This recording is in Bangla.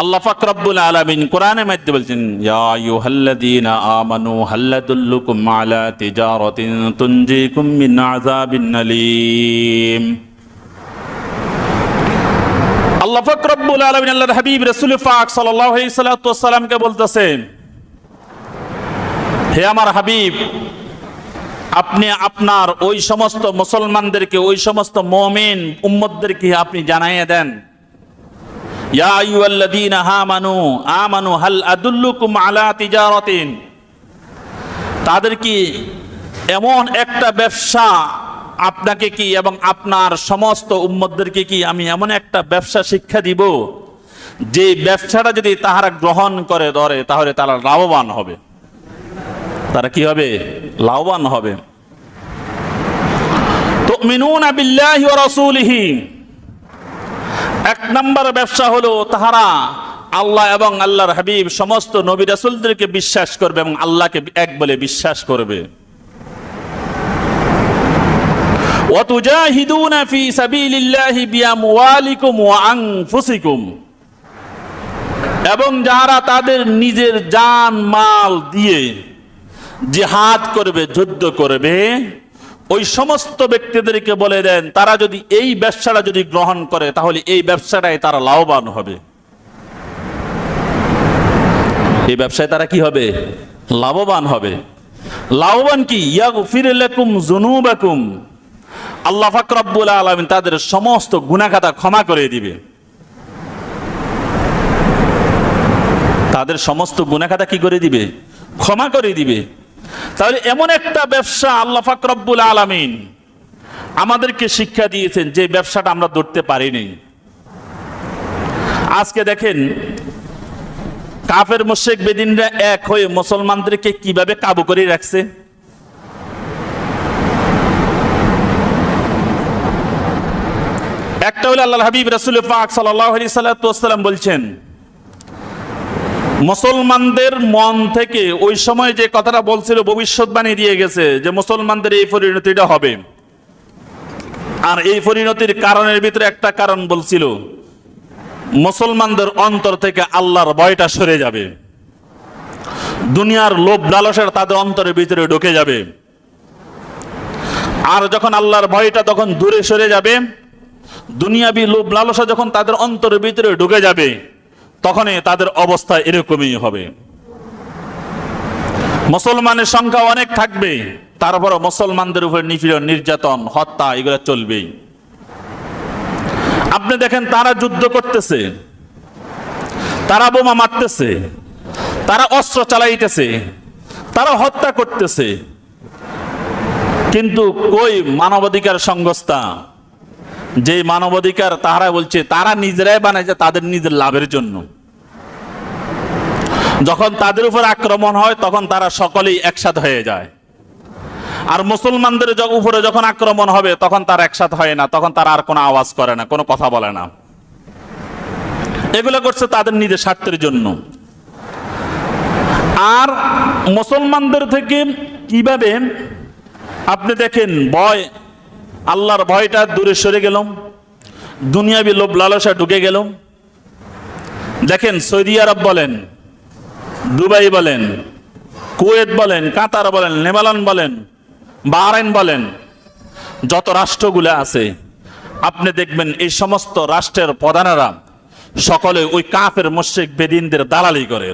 আল্লাহ ফাকরাব্বুল আলামিন কোরআনের মধ্যে বলছেন, ইয়া আইয়ুহাল্লাযীনা আমানু হাল্লাদুল্লুকুম আলা তিজারাতিন তুনজিকুম মিন আযাবিন আলীম. আল্লাহ ফাকরাব্বুল আলামিন, আল্লাহর হাবিব রাসূল পাক সাল্লাল্লাহু আলাইহি সাল্লাতু ওয়াসাল্লামকে বলতেছেন হে আমার হাবিব, আপনি আপনার ওই সমস্ত মুসলমানদেরকে, ওই সমস্ত মুমিন উম্মতদেরকে আপনি জানাইয়া দেন ইয়া আইয়ুহাল্লাযীনা আমানু আমানু হাল আদুল্লুকুম আলা তিজারাতিন। তাদের কি এমন একটা ব্যবসা আপনাকে কি এবং আপনার সমস্ত উম্মতদেরকে কি আমি এমন একটা ব্যবসা শিক্ষা দিব? যে ব্যবসাটা যদি তাহারা গ্রহণ করে ধরে, তাহলে তারা লাভবান হবে। তারা কি হবে? লাভবান হবে। তো মিনুন বিল্লাহি ওয়া রাসূলিহি। এক নম্বর ব্যবসা হলো তাহারা আল্লাহ এবং আল্লাহর হাবিব সমস্ত নবী রাসূলদেরকে বিশ্বাস করবে এবং আল্লাহকে এক বলে বিশ্বাস করবে وتجاهدون في سبيل الله بأموالكم وأنفسكم এবং যারা তাদের নিজের জান মাল দিয়ে জিহাদ করবে যুদ্ধ করবে ওই সমস্ত ব্যক্তিদেরকে বলে দেন, তারা যদি এই ব্যবসাটা যদি গ্রহণ করে, তাহলে এই ব্যবসাটায় তারা লাভবান হবে। এই ব্যবসায় তারা কি হবে? লাভবান হবে। লাভবান কি? আল্লাহ ফাকরাব্বুল আলামিন তাদের সমস্ত গুনাহখাতা ক্ষমা করে দিবে। তাদের সমস্ত গুনাহখাতা কি করে দিবে? ক্ষমা করে দিবে। তাহলে এমন একটা ব্যবসা আল্লাহ ফাকরাব্বুল আলামিন আমাদেরকে শিক্ষা দিয়েছেন যে ব্যবসাটা আমরা ধরতে পারিনি। আজকে দেখেন, কাফের মোশেক বেদিনরা এক হয়ে মুসলমানদেরকে কীভাবে কাবু করে রাখছে? একটা হলো আল্লাহ হাবিব রাসুল পাক সাল্লাম বলছেন মুসলমানদের মন থেকে ওই সময় যে কথাটা বলছিল ভবিষ্যৎবাণী দিয়ে গেছে, যে মুসলমানদের এই পরিণতিটা হবে। আর এই পরিণতির কারণের ভিতরে একটা কারণ বলছিল, মুসলমানদের অন্তর থেকে আল্লাহর ভয়টা সরে যাবে। দুনিয়ার লোভ লালসার তাদের অন্তরের ভিতরে ঢুকে যাবে। আর যখন আল্লাহর ভয়টা তখন দূরে সরে যাবে, দুনিয়াবি লোভ লালসা যখন তাদের অন্তরের ভিতরে ঢুকে যাবে তখনই তাদের অবস্থা এরকমই হবে। মুসলমানের সংখ্যা অনেক থাকবে, তারপরও মুসলমানদের উপর নিপীড়ন, নির্যাতন, হত্যা, এগুলো চলবেই। আপনি দেখেন, তারা যুদ্ধ করতেছে, তারা বোমা মারতেছে, তারা অস্ত্র চালাইতেছে, তারা হত্যা করতেছে। কিন্তু কই মানবাধিকার সংস্থা? যে মানবাধিকার তাহারা বলছে, তারা নিজেরাই বানাইছে তাদের নিজের লাভের জন্য। যখন তাদের উপর আক্রমণ হয়, তখন তারা সকলেই একসাথে হয়ে যায়। আর মুসলমানদের উপরে যখন আক্রমণ হবে, তখন তারা একসাথে হয় না, তখন তারা আর কোনো আওয়াজ করে না, কোনো কথা বলে না। এগুলো করছে তাদের নিজের স্বার্থের জন্য। আর মুসলমানদের থেকে কীভাবে, আপনি দেখেন, ভয় আল্লাহর ভয়টা দূরে সরে গেল দুনিয়াবি লোভ লালসা ঢুকে গেল দেখেন সৌদি আরব বলেন, দুবাই বলেন, কুয়েত বলেন, কাতার বলেন, নেবালন বলেন, বাহরাইন বলেন, যত রাষ্ট্রগুলো আছে, আপনি দেখবেন এই সমস্ত রাষ্ট্রের প্রধানেরা সকলে ওই কাফের, মুশ্রিক, বেদিনদের দালালি করে।